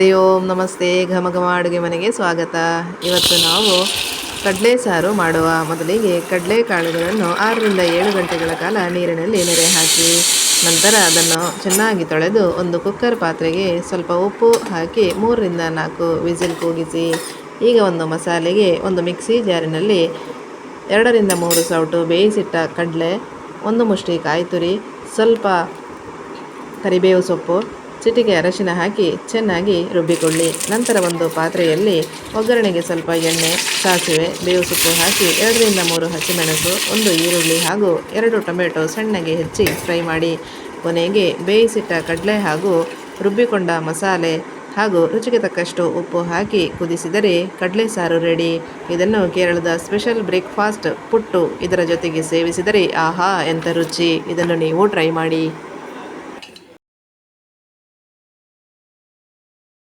ಹರಿ ಓಂ, ನಮಸ್ತೆ ಘಮ ಘಮ ಅಡುಗೆ ಮನೆಗೆ ಸ್ವಾಗತ. ಇವತ್ತು ನಾವು ಕಡಲೆ ಸಾರು ಮಾಡುವ. ಮೊದಲಿಗೆ ಕಡಲೆ ಕಾಳುಗಳನ್ನು ಆರರಿಂದ ಏಳು ಗಂಟೆಗಳ ಕಾಲ ನೀರಿನಲ್ಲಿ ನೆರೆ ಹಾಕಿ, ನಂತರ ಅದನ್ನು ಚೆನ್ನಾಗಿ ತೊಳೆದು ಒಂದು ಕುಕ್ಕರ್ ಪಾತ್ರೆಗೆ ಸ್ವಲ್ಪ ಉಪ್ಪು ಹಾಕಿ ಮೂರರಿಂದ ನಾಲ್ಕು ವಿಸಿಲ್ ಕೂಗಿಸಿ, ಈಗ ಒಂದು ಮಸಾಲೆಗೆ ಒಂದು ಮಿಕ್ಸಿ ಜಾರಿನಲ್ಲಿ ಎರಡರಿಂದ ಮೂರು ಸೌಟು ಬೇಯಿಸಿಟ್ಟ ಕಡಲೆ, ಒಂದು ಮುಷ್ಟಿ ಕಾಯಿ ತುರಿ, ಸ್ವಲ್ಪ ಕರಿಬೇವು ಸೊಪ್ಪು ಚಿಟಿಕೆ ಅರಶಿನ ಹಾಕಿ ಚೆನ್ನಾಗಿ ರುಬ್ಬಿಕೊಳ್ಳಿ. ನಂತರ ಒಂದು ಪಾತ್ರೆಯಲ್ಲಿ ಒಗ್ಗರಣೆಗೆ ಸ್ವಲ್ಪ ಎಣ್ಣೆ, ಸಾಸಿವೆ, ಬೇವು ಸೊಪ್ಪು ಹಾಕಿ ಎರಡರಿಂದ ಮೂರು ಹಸಿಮೆಣಸು, ಒಂದು ಈರುಳ್ಳಿ ಹಾಗೂ ಎರಡು ಟೊಮೆಟೊ ಸಣ್ಣಗೆ ಹೆಚ್ಚಿ ಫ್ರೈ ಮಾಡಿ. ಕೊನೆಗೆ ಬೇಯಿಸಿಟ್ಟ ಕಡಲೆ ಹಾಗೂ ರುಬ್ಬಿಕೊಂಡ ಮಸಾಲೆ ಹಾಗೂ ರುಚಿಗೆ ತಕ್ಕಷ್ಟು ಉಪ್ಪು ಹಾಕಿ ಕುದಿಸಿದರೆ ಕಡಲೆ ಸಾರು ರೆಡಿ. ಇದನ್ನು ಕೇರಳದ ಸ್ಪೆಷಲ್ ಬ್ರೇಕ್ಫಾಸ್ಟ್ ಪುಟ್ಟು ಇದರ ಜೊತೆಗೆ ಸೇವಿಸಿದರೆ ಆಹಾ, ಎಂಥ ರುಚಿ. ಇದನ್ನು ನೀವು ಟ್ರೈ ಮಾಡಿ.